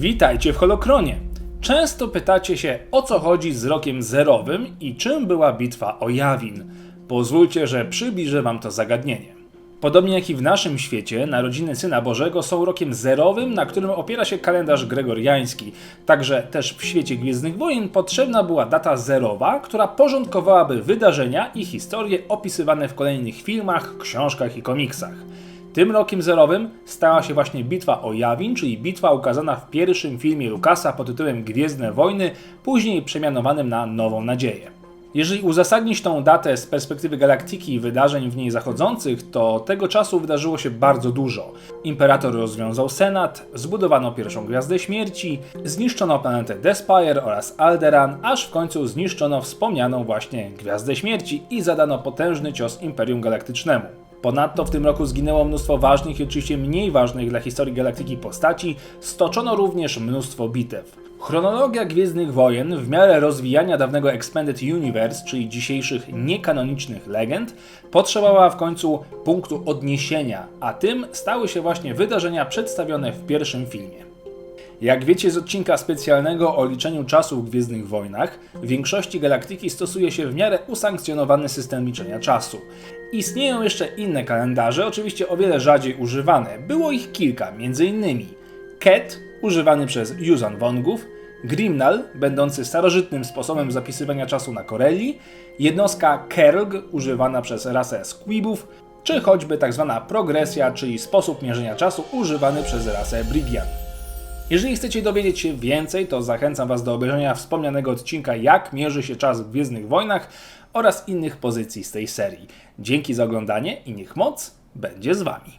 Witajcie w Holokronie. Często pytacie się, o co chodzi z rokiem zerowym i czym była bitwa o Jawin. Pozwólcie, że przybliżę wam to zagadnienie. Podobnie jak i w naszym świecie, narodziny Syna Bożego są rokiem zerowym, na którym opiera się kalendarz gregoriański. Także też w świecie Gwiezdnych Wojen potrzebna była data zerowa, która porządkowałaby wydarzenia i historie opisywane w kolejnych filmach, książkach i komiksach. Tym rokiem zerowym stała się właśnie bitwa o Jawin, czyli bitwa ukazana w pierwszym filmie Lucasa pod tytułem Gwiezdne Wojny, później przemianowanym na Nową Nadzieję. Jeżeli uzasadnić tą datę z perspektywy galaktyki i wydarzeń w niej zachodzących, to tego czasu wydarzyło się bardzo dużo. Imperator rozwiązał Senat, zbudowano pierwszą Gwiazdę Śmierci, zniszczono planetę Despire oraz Alderan, aż w końcu zniszczono wspomnianą właśnie Gwiazdę Śmierci i zadano potężny cios Imperium Galaktycznemu. Ponadto w tym roku zginęło mnóstwo ważnych i oczywiście mniej ważnych dla historii galaktyki postaci, stoczono również mnóstwo bitew. Chronologia Gwiezdnych Wojen w miarę rozwijania dawnego Expanded Universe, czyli dzisiejszych niekanonicznych legend, potrzebowała w końcu punktu odniesienia, a tym stały się właśnie wydarzenia przedstawione w pierwszym filmie. Jak wiecie z odcinka specjalnego o liczeniu czasu w Gwiezdnych Wojnach, w większości galaktyki stosuje się w miarę usankcjonowany system liczenia czasu. Istnieją jeszcze inne kalendarze, oczywiście o wiele rzadziej używane. Było ich kilka, m.in. Ket, używany przez Yuuzhan Vongów, Grimnal, będący starożytnym sposobem zapisywania czasu na Corelli, jednostka Kerg, używana przez rasę Squibów, czy choćby tzw. progresja, czyli sposób mierzenia czasu używany przez rasę Brigian. Jeżeli chcecie dowiedzieć się więcej, to zachęcam Was do obejrzenia wspomnianego odcinka Jak mierzy się czas w Gwiezdnych Wojnach oraz innych pozycji z tej serii. Dzięki za oglądanie i niech moc będzie z Wami.